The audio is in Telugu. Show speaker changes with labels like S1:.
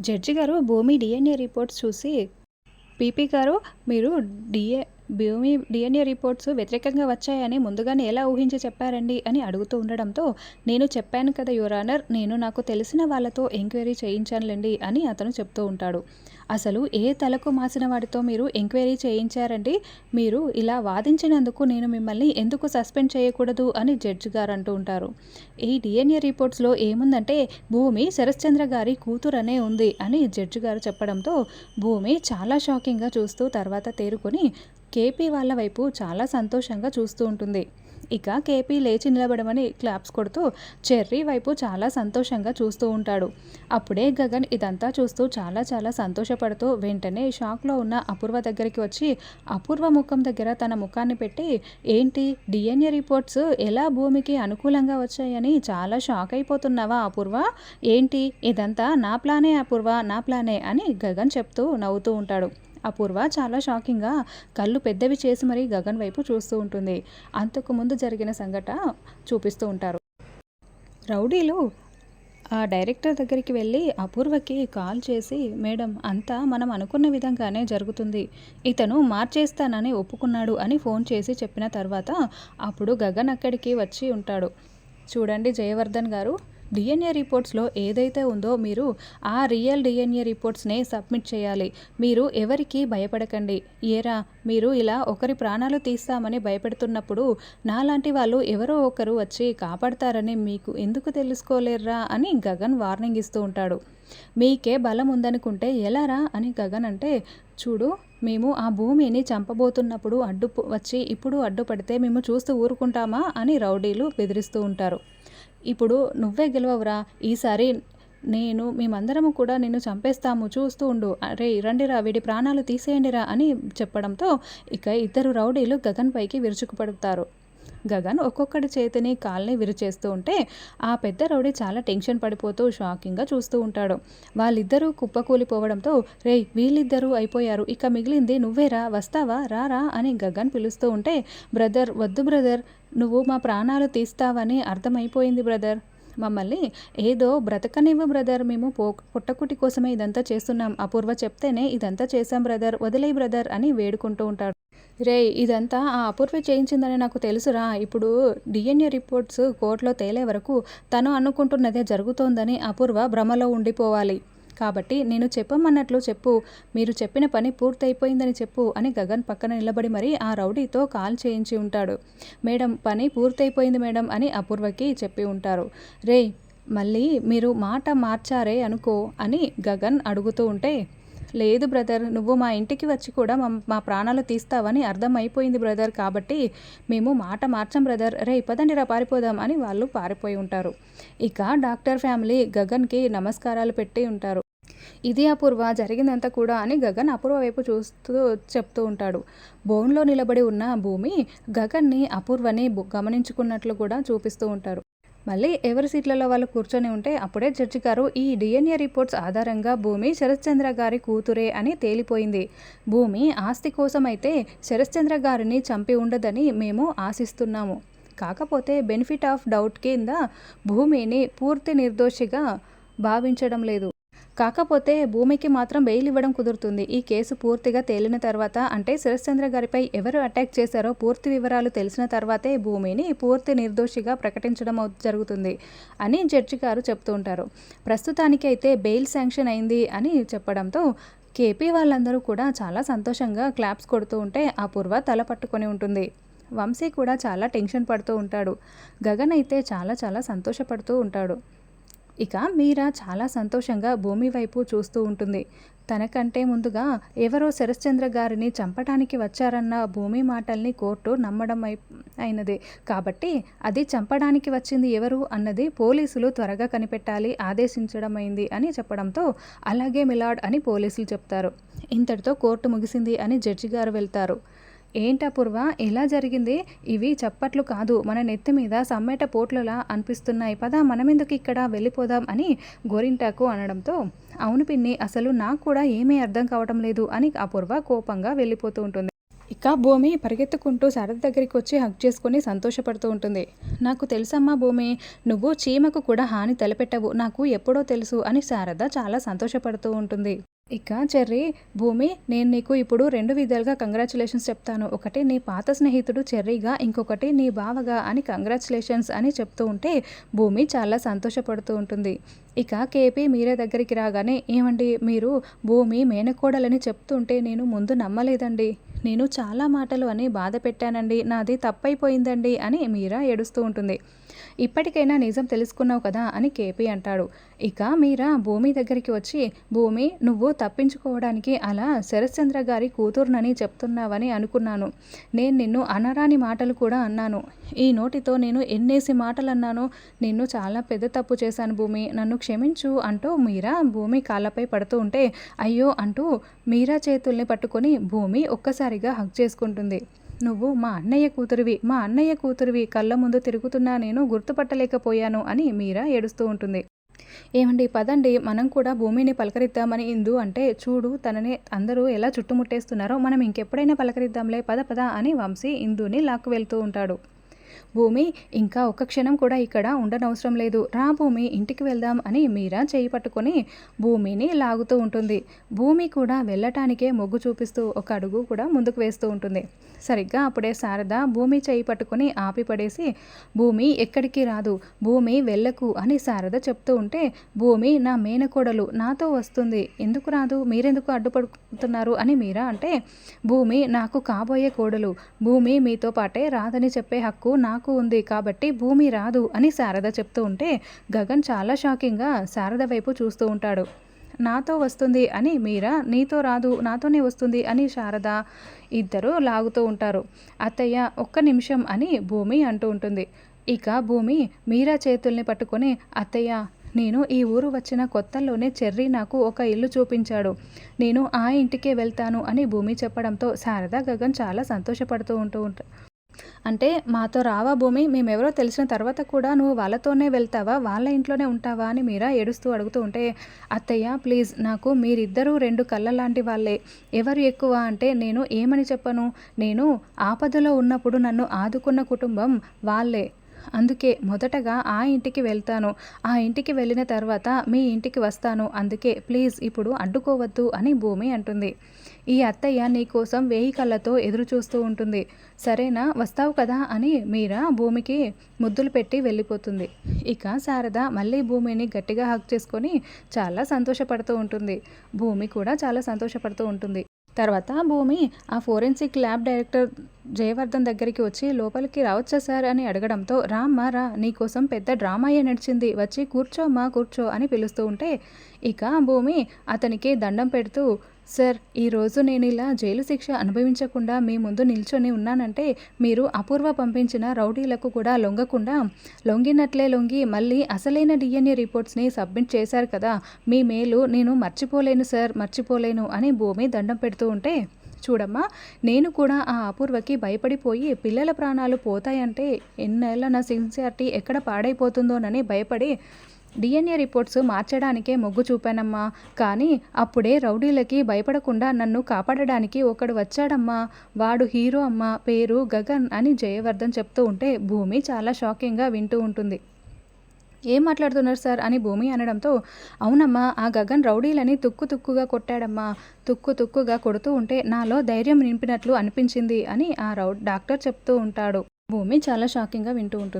S1: జడ్జి గారు భూమి డిఎన్ఏ రిపోర్ట్స్ చూసి పీపీ గారు మీరు డిఏ భూమి డిఎన్ఏ రిపోర్ట్స్ వ్యతిరేకంగా వచ్చాయని ముందుగానే ఎలా ఊహించి చెప్పారండి అని అడుగుతూ ఉండడంతో నేను చెప్పాను కదా యువరానర్ నేను నాకు తెలిసిన వాళ్ళతో ఎంక్వైరీ చేయించానులేండి అని అతను చెప్తూ ఉంటాడు. అసలు ఏ తలకు మాసిన వాడితో మీరు ఎంక్వైరీ చేయించారండి? మీరు ఇలా వాదించినందుకు నేను మిమ్మల్ని ఎందుకు సస్పెండ్ చేయకూడదు అని జడ్జి గారు అంటూ ఉంటారు. ఈ డిఎన్ఏ రిపోర్ట్స్లో ఏముందంటే భూమి శరశ్చంద్ర గారి కూతురనే ఉంది అని జడ్జి గారు చెప్పడంతో భూమి చాలా షాకింగ్గా చూస్తూ తర్వాత తేరుకొని కేపీ వాళ్ళ వైపు చాలా సంతోషంగా చూస్తూ ఉంటుంది. ఇక కేపీ లేచి నిలబడమని క్లాప్స్ కొడుతూ చెర్రీ వైపు చాలా సంతోషంగా చూస్తూ ఉంటాడు. అప్పుడే గగన్ ఇదంతా చూస్తూ చాలా చాలా సంతోషపడుతూ వెంటనే షాక్లో ఉన్న అపూర్వ దగ్గరికి వచ్చి అపూర్వ ముఖం దగ్గర తన ముఖాన్ని పెట్టి ఏంటి డిఎన్ఏ రిపోర్ట్స్ ఎలా భూమికి అనుకూలంగా వచ్చాయని చాలా షాక్ అయిపోతున్నావా అపూర్వ? ఏంటి ఇదంతా నా ప్లానే అపూర్వ నా ప్లానే అని గగన్ చెప్తూ నవ్వుతూ ఉంటాడు. అపూర్వ చాలా షాకింగ్గా కళ్ళు పెద్దవి చేసి మరీ గగన్ వైపు చూస్తూ ఉంటుంది. అంతకు ముందు జరిగిన సంఘటన చూపిస్తూ ఉంటారు. రౌడీలు ఆ డైరెక్టర్ దగ్గరికి వెళ్ళి అపూర్వకి కాల్ చేసి మేడం అంతా మనం అనుకున్న విధంగానే జరుగుతుంది. ఇతను మార్చేస్తానని ఒప్పుకున్నాడు అని ఫోన్ చేసి చెప్పిన తర్వాత అప్పుడు గగన్ అక్కడికి వచ్చి ఉంటాడు. చూడండి జయవర్ధన్ గారు డిఎన్ఏ రిపోర్ట్స్లో ఏదైతే ఉందో మీరు ఆ రియల్ డిఎన్ఏ రిపోర్ట్స్నే సబ్మిట్ చేయాలి. మీరు ఎవరికి భయపడకండి. ఏరా మీరు ఇలా ఒకరి ప్రాణాలు తీస్తామని భయపెడుతున్నప్పుడు నాలాంటి వాళ్ళు ఎవరో ఒకరు వచ్చి కాపాడతారని మీకు ఎందుకు తెలుసుకోలేర్రా అని గగన్ వార్నింగ్ ఇస్తూ ఉంటాడు. మీకే బలం ఉందనుకుంటే ఎలారా అని గగన్ అంటే చూడు మేము ఆ భూమిని చంపబోతున్నప్పుడు అడ్డు వచ్చి ఇప్పుడు అడ్డుపడితే మేము చూస్తూ ఊరుకుంటామా? అని రౌడీలు బెదిరిస్తూ ఉంటారు. ఇప్పుడు నువ్వే గెలవవురా. ఈసారి నేను మేమందరము కూడా నిన్ను చంపేస్తాము. చూస్తూ ఉండు. అరే రండిరా వీడి ప్రాణాలు తీసేయండిరా అని చెప్పడంతో ఇక ఇద్దరు రౌడీలు గగన్ పైకి విరుచుకుపడుతారు. గగన్ ఒక్కొక్కటి చేతిని కాల్ని విరిచేస్తూ ఉంటే ఆ పెద్ద రౌడీ చాలా టెన్షన్ పడిపోతూ షాకింగ్గా చూస్తూ ఉంటాడు. వాళ్ళిద్దరూ కుప్పకూలిపోవడంతో రే వీళ్ళిద్దరూ అయిపోయారు. ఇక మిగిలింది నువ్వేరా వస్తావా రారా అని గగన్ పిలుస్తూ ఉంటే బ్రదర్ వద్దు బ్రదర్ నువ్వు మా ప్రాణాలు తీస్తావని అర్థమైపోయింది బ్రదర్. మమ్మల్ని ఏదో బ్రతకనివ్వు బ్రదర్. మేము పో పుట్టకుటి కోసమే ఇదంతా చేస్తున్నాం. అపూర్వ చెప్తేనే ఇదంతా చేశాం బ్రదర్. వదిలే బ్రదర్ అని వేడుకుంటూ ఉంటాడు. రే ఇదంతా ఆ అపూర్వ చేయించిందని నాకు తెలుసురా. ఇప్పుడు డిఎన్ఏ రిపోర్ట్స్ కోర్టులో తేలే వరకు తను అనుకుంటున్నదే జరుగుతోందని అపూర్వ భ్రమలో ఉండిపోవాలి. కాబట్టి నేను చెప్పమన్నట్లు చెప్పు. మీరు చెప్పిన పని పూర్తయిపోయిందని చెప్పు అని గగన్ పక్కన నిలబడి మరీ ఆ రౌడీతో కాల్ చేయించి ఉంటాడు. మేడం పని పూర్తయిపోయింది మేడం అని అపూర్వకి చెప్పి ఉంటారు. రే మళ్ళీ మీరు మాట మార్చారే అనుకో అని గగన్ అడుగుతూ ఉంటే లేదు బ్రదర్ నువ్వు మా ఇంటికి వచ్చి కూడా మా మా ప్రాణాలు తీస్తావని అర్థమైపోయింది బ్రదర్ కాబట్టి మేము మాట మార్చం బ్రదర్. రే పదండి రా పారిపోదాం అని వాళ్ళు పారిపోయి ఉంటారు. ఇక డాక్టర్ ఫ్యామిలీ గగన్కి నమస్కారాలు పెట్టి ఉంటారు. ఇది అపూర్వ జరిగిందంతా కూడా అని గగన్ అపూర్వ వైపు చూస్తూ చెప్తూ ఉంటాడు. బోన్లో నిలబడి ఉన్న భూమి గగన్ని అపూర్వని గమనించుకున్నట్లు కూడా చూపిస్తూ ఉంటారు. మళ్ళీ ఎవరి సీట్లలో వాళ్ళు కూర్చొని ఉంటే అప్పుడే జడ్జి గారు ఈ డిఎన్ఏ రిపోర్ట్స్ ఆధారంగా భూమి శరత్చంద్ర గారి కూతురే అని తేలిపోయింది. భూమి ఆస్తి కోసం అయితే శరత్చంద్ర గారిని చంపి ఉండదని మేము ఆశిస్తున్నాము. కాకపోతే బెనిఫిట్ ఆఫ్ డౌట్ కింద భూమిని పూర్తి నిర్దోషిగా భావించడం లేదు. కాకపోతే భూమికి మాత్రం బెయిల్ ఇవ్వడం కుదురుతుంది. ఈ కేసు పూర్తిగా తేలిన తర్వాత అంటే శరశ్చంద్ర గారిపై ఎవరు అటాక్ చేశారో పూర్తి వివరాలు తెలిసిన తర్వాతే భూమిని పూర్తి నిర్దోషిగా ప్రకటించడం జరుగుతుంది అని జడ్జి గారు చెప్తూ ఉంటారు. ప్రస్తుతానికి అయితే బెయిల్ శాంక్షన్ అయింది అని చెప్పడంతో కేపీ వాళ్ళందరూ కూడా చాలా సంతోషంగా క్లాప్స్ కొడుతూ ఉంటే అపూర్వ తల పట్టుకొని ఉంటుంది. వంశీ కూడా చాలా టెన్షన్ పడుతూ ఉంటాడు. గగన్ అయితే చాలా చాలా సంతోషపడుతూ ఉంటాడు. ఇక మీరా చాలా సంతోషంగా భూమి వైపు చూస్తూ ఉంటుంది. తనకంటే ముందుగా ఎవరో శరశ్చంద్ర గారిని చంపడానికి వచ్చారన్న భూమి మాటల్ని కోర్టు నమ్మడం అయినది. కాబట్టి అది చంపడానికి వచ్చింది ఎవరు అన్నది పోలీసులు త్వరగా కనిపెట్టాలి ఆదేశించడం అయింది అని చెప్పడంతో అలాగే మిలాడ్ అని పోలీసులు చెప్తారు. ఇంతటితో కోర్టు ముగిసింది అని జడ్జి గారు వెళ్తారు. ఏంటపూర్వ ఎలా జరిగింది? ఇవి చప్పట్లు కాదు. మన నెత్తి మీద సమ్మేట పోట్లలా అనిపిస్తున్నాయి. పదా మనమెందుకు ఇక్కడ వెళ్ళిపోదాం అని గోరింటాకు అనడంతో అవును పిన్ని అసలు నాకు కూడా ఏమీ అర్థం కావటం లేదు అని అపూర్వ కోపంగా వెళ్ళిపోతూ ఉంటుంది. ఇక భూమి పరిగెత్తుకుంటూ శారద దగ్గరికి వచ్చి హక్ చేసుకొని సంతోషపడుతూ ఉంటుంది. నాకు తెలుసమ్మా భూమి నువ్వు చీమకు కూడా హాని తలపెట్టవు. నాకు ఎప్పుడో తెలుసు అని శారద చాలా సంతోషపడుతూ ఉంటుంది. ఇక చెర్రీ భూమి నేను నీకు ఇప్పుడు రెండు విధాలుగా కంగ్రాచులేషన్స్ చెప్తాను. ఒకటి నీ పాత స్నేహితుడు చెర్రీగా ఇంకొకటి నీ బావగా అని కంగ్రాచులేషన్స్ అని చెప్తూ ఉంటే భూమి చాలా సంతోషపడుతూ ఉంటుంది. ఇక కేపీ మీరే దగ్గరికి రాగానే ఏమండి మీరు భూమి మేనకోడలని చెప్తుంటే నేను ముందు నమ్మలేదండి. నేను చాలా మాటలు అని బాధ పెట్టానండి. నాది తప్పైపోయిందండి అని మీరా ఏడుస్తూ ఉంటుంది. ఇప్పటికైనా నిజం తెలుసుకున్నావు కదా అని కేపీ అంటాడు. ఇక మీరా భూమి దగ్గరికి వచ్చి భూమి నువ్వు తప్పించుకోవడానికి అలా శరశ్చంద్ర గారి కూతురునని చెప్తున్నావని అనుకున్నాను. నేను నిన్ను అనరాని మాటలు కూడా అన్నాను. ఈ నోటితో నేను ఎన్నేసి మాటలు అన్నానో నిన్ను చాలా పెద్ద తప్పు చేశాను భూమి. నన్ను క్షమించు అంటూ మీరా భూమి కాళ్ళపై పడుతూ ఉంటే అయ్యో అంటూ మీరా చేతుల్ని పట్టుకొని భూమి ఒక్కసారిగా హక్ చేసుకుంటుంది. నువ్వు మా అన్నయ్య కూతురివి మా అన్నయ్య కూతురివి కళ్ళ ముందు తిరుగుతున్నా నేను గుర్తుపట్టలేకపోయాను అని మీరా ఏడుస్తూ ఉంటుంది. ఏమండి పదండి మనం కూడా భూమిని పలకరిద్దామని ఇందు అంటే చూడు తనని అందరూ ఎలా చుట్టుముట్టేస్తున్నారో మనం ఇంకెప్పుడైనా పలకరిద్దాంలే పద పద అని వంశీ ఇందుని లాక్కు వెళ్తూ ఉంటాడు. భూమి ఇంకా ఒక్క క్షణం కూడా ఇక్కడ ఉండనవసరం లేదు. రా భూమి ఇంటికి వెళ్దాం అని మీరా చేయి పట్టుకొని భూమిని లాగుతూ ఉంటుంది. భూమి కూడా వెళ్ళటానికే మొగ్గు చూపిస్తూ ఒక అడుగు కూడా ముందుకు వేస్తూ ఉంటుంది. సరిగ్గా అప్పుడే శారద భూమి చేయి పట్టుకుని ఆపి పడేసి భూమి ఎక్కడికి రాదు? భూమి వెళ్ళకు అని శారద చెప్తూ ఉంటే భూమి నా మేనకోడలు నాతో వస్తుంది. ఎందుకు రాదు? మీరెందుకు అడ్డుపడుతున్నారు? అని మీరా అంటే భూమి నాకు కాబోయే కోడలు. భూమి మీతో పాటే రాదని చెప్పే హక్కు నాకు ఉంది కాబట్టి భూమి రాదు అని శారద చెప్తూ ఉంటే గగన్ చాలా షాకింగ్గా శారద వైపు చూస్తూ ఉంటాడు. నాతో వస్తుంది అని మీరా నీతో రాదు నాతోనే వస్తుంది అని శారద ఇద్దరు లాగుతూ ఉంటారు. అత్తయ్య ఒక్క నిమిషం అని భూమి అంటూ ఉంటుంది. ఇక భూమి మీరా చేతుల్ని పట్టుకొని అత్తయ్య నేను ఈ ఊరు వచ్చిన కొత్తల్లోనే చెర్రీ నాకు ఒక ఇల్లు చూపించాడు. నేను ఆ ఇంటికే వెళ్తాను అని భూమి చెప్పడంతో శారద గగన్ చాలా సంతోషపడుతూ ఉంటూ ఉంటారు అంటే మాతో రావా భూమి మేమెవరో తెలిసిన తర్వాత కూడా నువ్వు వాళ్ళతోనే వెళ్తావా? వాళ్ళ ఇంట్లోనే ఉంటావా అని మీరా ఏడుస్తూ అడుగుతూ ఉంటే అత్తయ్య ప్లీజ్ నాకు మీరిద్దరూ రెండు కళ్ళ లాంటి వాళ్ళే. ఎవరు ఎక్కువ అంటే నేను ఏమని చెప్పను? నేను ఆపదలో ఉన్నప్పుడు నన్ను ఆదుకున్న కుటుంబం వాళ్ళే. అందుకే మొదటగా ఆ ఇంటికి వెళ్తాను. ఆ ఇంటికి వెళ్ళిన తర్వాత మీ ఇంటికి వస్తాను. అందుకే ప్లీజ్ ఇప్పుడు అడ్డుకోవద్దు అని భూమి అంటుంది. ఈ అత్తయ్య నీకోసం వేయి కళ్ళతో ఎదురు చూస్తూ ఉంటుంది. సరేనా వస్తావు కదా అని మీరా భూమికి ముద్దులు పెట్టి వెళ్ళిపోతుంది. ఇక శారద మళ్ళీ భూమిని గట్టిగా హక్ చేసుకొని చాలా సంతోషపడుతూ ఉంటుంది. భూమి కూడా చాలా సంతోషపడుతూ ఉంటుంది. తర్వాత భూమి ఆ ఫోరెన్సిక్ ల్యాబ్ డైరెక్టర్ జయవర్ధన్ దగ్గరికి వచ్చి లోపలికి రావచ్చా సార్ అని అడగడంతో రామ్మా రా నీకోసం పెద్ద డ్రామాయే నడిచింది వచ్చి కూర్చోమ్మా కూర్చో అని పిలుస్తూ ఉంటే ఇక భూమి అతనికి దండం పెడుతూ సార్ ఈరోజు నేను ఇలా జైలు శిక్ష అనుభవించకుండా మీ ముందు నిల్చొని ఉన్నానంటే మీరు అపూర్వ పంపించిన రౌడీలకు కూడా లొంగకుండా లొంగినట్లే లొంగి మళ్ళీ అసలైన డిఎన్ఏ రిపోర్ట్స్ని సబ్మిట్ చేశారు కదా మీ మేలు నేను మర్చిపోలేను సార్ మర్చిపోలేను అని భూమి దండం పెడుతూ ఉంటే చూడమ్మా నేను కూడా ఆ అపూర్వకి భయపడిపోయి పిల్లల ప్రాణాలు పోతాయంటే ఎన్నేళ్ళ నా సిన్సియారిటీ ఎక్కడ పాడైపోతుందోనని భయపడి డిఎన్ఏ రిపోర్ట్స్ మార్చడానికే మొగ్గు చూపానమ్మా. కానీ అప్పుడే రౌడీలకి భయపడకుండా నన్ను కాపాడడానికి ఒకడు వచ్చాడమ్మా. వాడు హీరో అమ్మ. పేరు గగన్ అని జయవర్ధన్ చెప్తూ ఉంటే భూమి చాలా షాకింగ్గా వింటూ ఉంటుంది. ఏం మాట్లాడుతున్నారు సార్? అని భూమి అనడంతో అవునమ్మా ఆ గగన్ రౌడీలని తుక్కు తుక్కుగా కొట్టాడమ్మా. తుక్కు తుక్కుగా కొడుతూ ఉంటే నాలో ధైర్యం నింపినట్లు అనిపించింది అని ఆ రౌ డాక్టర్ చెప్తూ ఉంటాడు. భూమి చాలా షాకింగ్గా వింటూ ఉంటుంది.